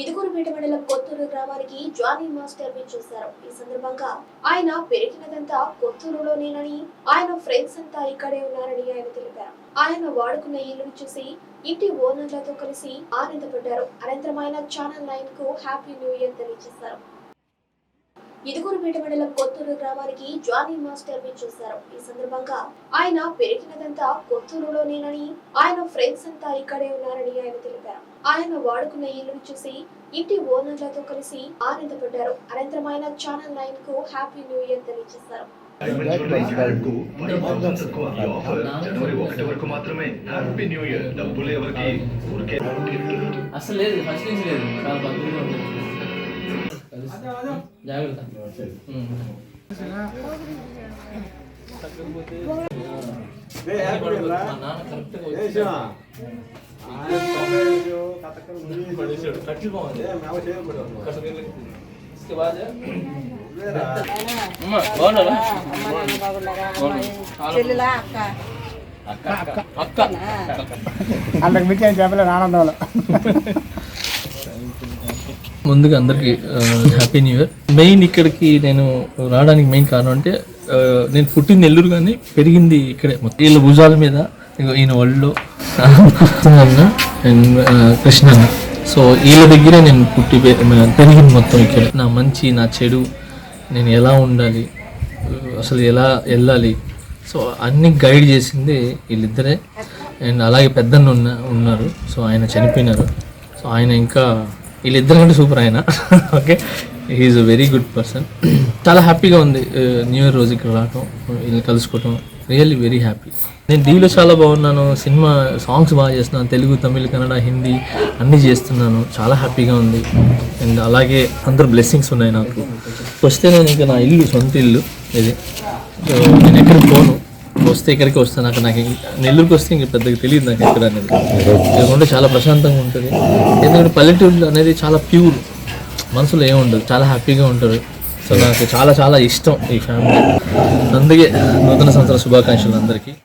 ఇడుగురుపేట మండలం కొత్తూరు గ్రామానికి Johnny master విచ్చేశారు ఈ సందర్భంగా ఆయన పెరిగినదంతా కొత్తూరులోనేనని ఆయన ఫ్రెండ్స్ అంతా ఇక్కడే ఉన్నారని ఆయన తెలిపారు. ఆయన వాడుకున్న ఇల్లును చూసి ఇంటి ఓనర్లతో కలిసి ఆనందపడ్డారు. అనంతరం ఆయన ఛానల్ నైన్కు హ్యాపీ న్యూ ఇయర్ తెలియజేశారు. ఇదుగురుపేట మండలం కొత్తూరు గ్రామానికి జానీ మాస్టర్ విచ్చేశారు ఈ సందర్భంగా ఆయన పెరిగినదంతా కొత్తూరులోనేనని ఆయన ఫ్రెండ్స్ అంతా ఇక్కడే ఉన్నారని ఆయన తెలిపారు. ఆయన వాడుకున్న ఇల్లును చూసి ఇంటి ఓనర్లతో కలిసి ఆనందపడ్డారు. అనంతరం ఆయన ఛానల్ నైన్కు హ్యాపీ న్యూ ఇయర్ తెలియజేశారు. అసలు లేదు ఫస్ట్ నుంచి లేదు. జాగ్రత్త. అంతకు మించి ఏం చెప్పలేను ఆనందంలో ముందుగా అందరికి హ్యాపీ న్యూ ఇయర్ మెయిన్ ఇక్కడికి నేను రావడానికి మెయిన్ కారణం అంటే నేను పుట్టింది నెల్లూరు కానీ పెరిగింది ఇక్కడే మొత్తం. వీళ్ళ భుజాల మీద ఈయన ఒళ్ళో అండ్ కృష్ణ అన్న సో వీళ్ళ దగ్గరే నేను పుట్టి పెరిగింది మొత్తం ఇక్కడ. నా మంచి నా చెడు నేను ఎలా ఉండాలి అసలు ఎలా వెళ్ళాలి. సో అన్ని గైడ్ చేసింది వీళ్ళిద్దరే. అండ్ అలాగే పెద్దన్న ఉన్న ఉన్నారు. సో ఆయన చనిపోయినారు. సో ఆయన ఇంకా వీళ్ళిద్దరు కంటే సూపర్ ఆయన. Okay? He's a very good person చాలా హ్యాపీగా ఉంది న్యూ ఇయర్ రోజు ఇక్కడ రావటం వీళ్ళని కలుసుకోవటం. రియల్లీ వెరీ హ్యాపీ నేను డీలో చాలా బాగున్నాను సినిమా సాంగ్స్ బాగా చేస్తున్నాను తెలుగు తమిళ్ కన్నడ హిందీ అన్నీ చేస్తున్నాను. చాలా హ్యాపీగా ఉంది. అండ్ అలాగే అందరు బ్లెస్సింగ్స్ ఉన్నాయి నాకు. వస్తే నేను ఇంకా నా ఇల్లు సొంత ఇల్లు ఇది. నేను ఎక్కడికి పోను. వస్తే ఇక్కడికి వస్తాను. నాకు నాకు నెల్లూరుకి వస్తే ఇంక పెద్దగా తెలియదు నాకు ఎక్కడ అనేది. ఎందుకంటే చాలా ప్రశాంతంగా ఉంటుంది. ఎందుకంటే పల్లెటూరు అనేది చాలా ప్యూర్. మనసులో ఏముండదు చాలా హ్యాపీగా ఉంటారు సో నాకు చాలా చాలా ఇష్టం ఈ ఫ్యామిలీ. అందుకే నూతన సంవత్సర శుభాకాంక్షలు అందరికీ.